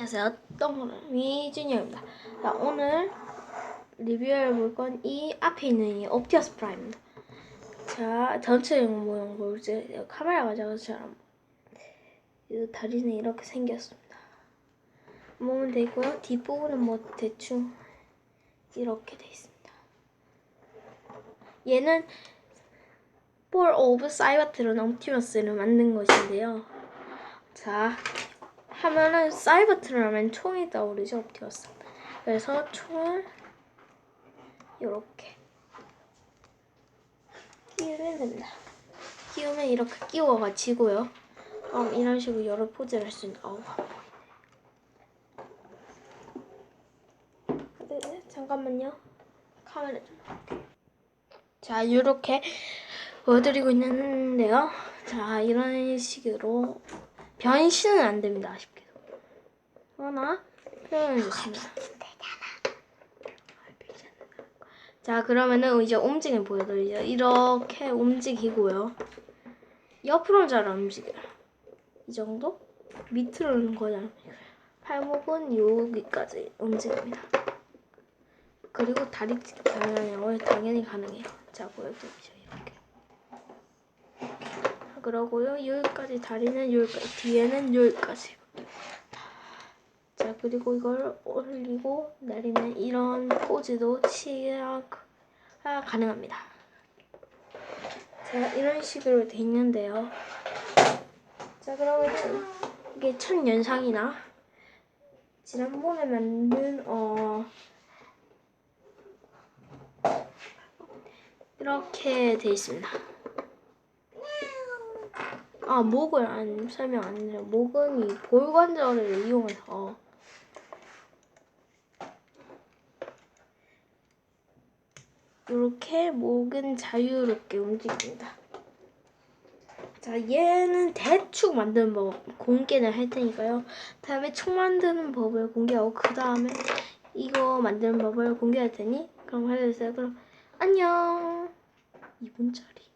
안녕하세요. 똥호랑이 준영입니다. 자, 오늘 리뷰해 볼건이 앞에 있는 이 옵티어스 프라임입니다. 자, 전체 모양 보이죠? 카메라가 작아서처럼 이 다리는 이렇게 생겼습니다. 몸은 돼 있고요. 뒷부분은 뭐 대충 이렇게 돼 있습니다. 얘는 볼 오브 사이버트론 옵티머스를 만든 것인데요. 자, 하면은 사이버트론 하면 총이 떠오르죠, 옵티머스. 그래서 총을 이렇게 끼우면 됩니다. 끼우면 이렇게 끼워가지고요. 그럼 이런 식으로 여러 포즈를 할 수 있는. 어우. 네, 잠깐만요. 카메라 좀. 자, 이렇게 보여드리고 있는데요. 자, 이런 식으로 변신은 안 됩니다. 아쉽게도. 좋습니다. 자, 그러면은 이제 움직임 보여드리죠. 이렇게 움직이고요. 옆으로는 잘 안 움직여요. 이 정도? 밑으로는 거의 안 움직여요. 팔목은 여기까지 움직입니다. 그리고 다리 가능하냐고요? 당연히 가능해요. 자, 보여드리죠. 이렇게. 자, 그러고요. 여기까지 다리는 여기까지, 뒤에는 여기까지. 자, 그리고 이걸 올리고 내리는 이런 포즈도 취하가 가능합니다. 자, 이런 식으로 돼 있는데요. 자, 그러면 이게 첫 연상이나 지난번에 만든 어 이렇게 돼 있습니다. 아, 목을 안 설명 안 해요. 목은 이 볼관절을 이용해서 이렇게 목은 자유롭게 움직입니다. 자, 얘는 대충 만드는 법 공개를 할 테니까요. 다음에 총 만드는 법을 공개하고 그 다음에 이거 만드는 법을 공개할 테니 그럼 해주세요. 그럼 안녕. 2분짜리.